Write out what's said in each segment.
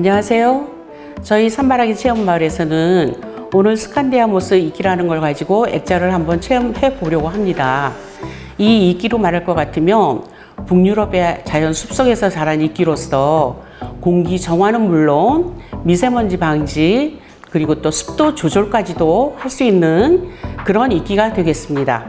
안녕하세요. 저희 산바라기 체험마을에서는 오늘 스칸디아모스 이끼라는 걸 가지고 액자를 한번 체험해 보려고 합니다. 이 이끼로 말할 것 같으면 북유럽의 자연 숲속에서 자란 이끼로서 공기 정화는 물론 미세먼지 방지 그리고 또 습도 조절까지도 할 수 있는 그런 이끼가 되겠습니다.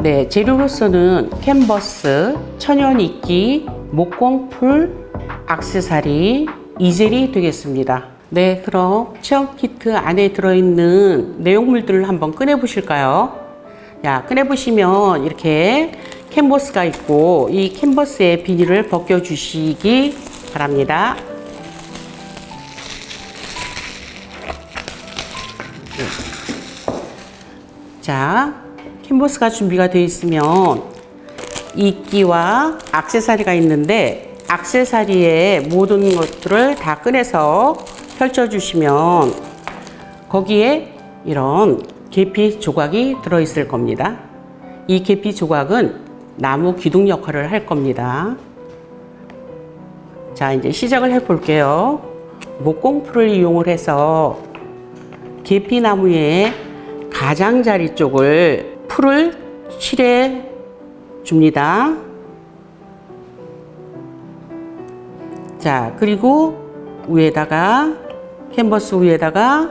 네, 재료로서는 캔버스, 천연 이끼, 목공풀, 악세사리, 이젤이 되겠습니다. 네, 그럼 체험 키트 안에 들어있는 내용물들을 한번 꺼내 보실까요? 야, 꺼내 보시면 이렇게 캔버스가 있고 이 캔버스의 비닐을 벗겨 주시기 바랍니다. 자, 캔버스가 준비가 되어 있으면 이끼와 악세사리가 있는데 악세사리의 모든 것들을 다 꺼내서 펼쳐주시면 거기에 이런 계피 조각이 들어있을 겁니다. 이 계피 조각은 나무 기둥 역할을 할 겁니다. 자, 이제 시작을 해 볼게요. 목공풀을 이용을 해서 계피나무의 가장자리 쪽을 풀을 칠해 줍니다. 자, 그리고 위에다가 캔버스 위에다가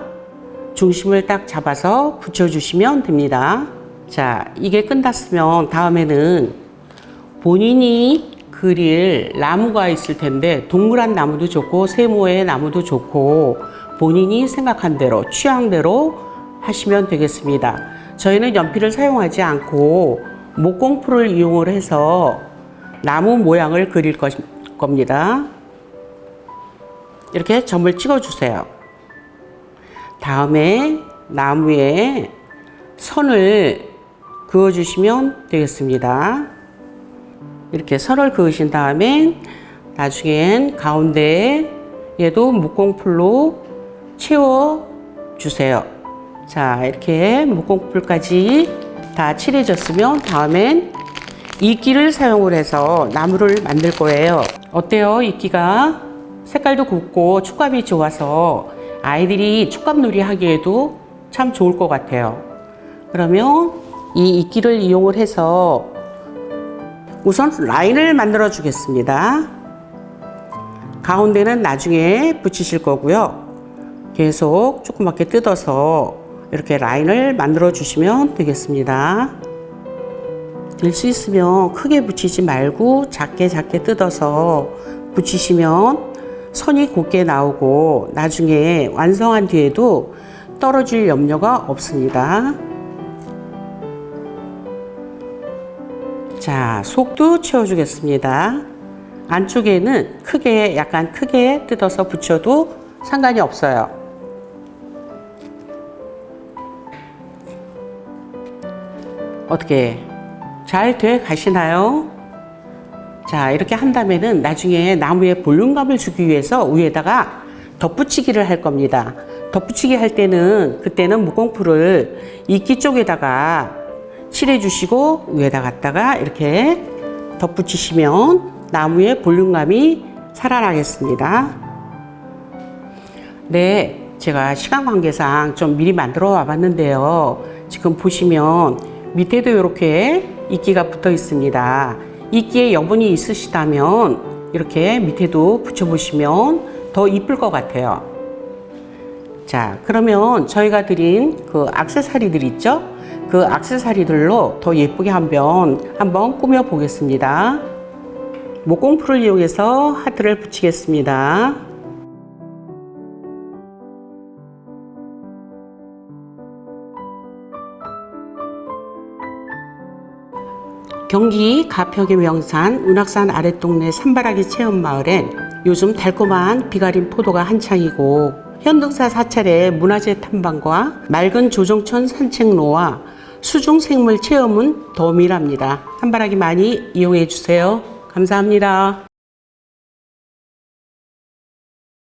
중심을 딱 잡아서 붙여주시면 됩니다. 자, 이게 끝났으면 다음에는 본인이 그릴 나무가 있을 텐데 동그란 나무도 좋고 세모의 나무도 좋고 본인이 생각한 대로 취향대로 하시면 되겠습니다. 저희는 연필을 사용하지 않고 목공풀을 이용을 해서 나무 모양을 그릴 것, 겁니다. 이렇게 점을 찍어 주세요. 다음에 나무에 선을 그어 주시면 되겠습니다. 이렇게 선을 그으신 다음에 나중엔 가운데에 얘도 목공풀로 채워 주세요. 자, 이렇게 목공풀까지 다 칠해졌으면 다음엔 이끼를 사용을 해서 나무를 만들 거예요. 어때요? 이끼가 색깔도 곱고 촉감이 좋아서 아이들이 촉감놀이 하기에도 참 좋을 것 같아요. 그러면 이 이끼를 이용을 해서 우선 라인을 만들어 주겠습니다. 가운데는 나중에 붙이실 거고요. 계속 조그맣게 뜯어서 이렇게 라인을 만들어 주시면 되겠습니다. 될 수 있으면 크게 붙이지 말고 작게 작게 뜯어서 붙이시면 선이 곱게 나오고 나중에 완성한 뒤에도 떨어질 염려가 없습니다. 자, 속도 채워주겠습니다. 안쪽에는 크게, 약간 크게 뜯어서 붙여도 상관이 없어요. 어떻게 잘 돼 가시나요? 자, 이렇게 한다면은 나중에 나무에 볼륨감을 주기 위해서 위에다가 덧붙이기를 할 겁니다. 덧붙이기 할 때는 그때는 무공풀을 이끼 쪽에다가 칠해 주시고 위에다 갖다가 이렇게 덧붙이시면 나무의 볼륨감이 살아나겠습니다. 네, 제가 시간 관계상 좀 미리 만들어 와 봤는데요. 지금 보시면 밑에도 이렇게 이끼가 붙어 있습니다. 이끼에 여분이 있으시다면 이렇게 밑에도 붙여보시면 더 이쁠 것 같아요. 자, 그러면 저희가 드린 그 악세사리들 있죠? 그 악세사리들로 더 예쁘게 한번 한번 꾸며 보겠습니다. 목공풀을 이용해서 하트를 붙이겠습니다. 경기 가평의 명산 운악산 아랫동네 산바라기 체험마을엔 요즘 달콤한 비가림 포도가 한창이고 현등사 사찰의 문화재 탐방과 맑은 조정천 산책로와 수중 생물 체험은 더 밀합니다. 산바라기 많이 이용해 주세요. 감사합니다.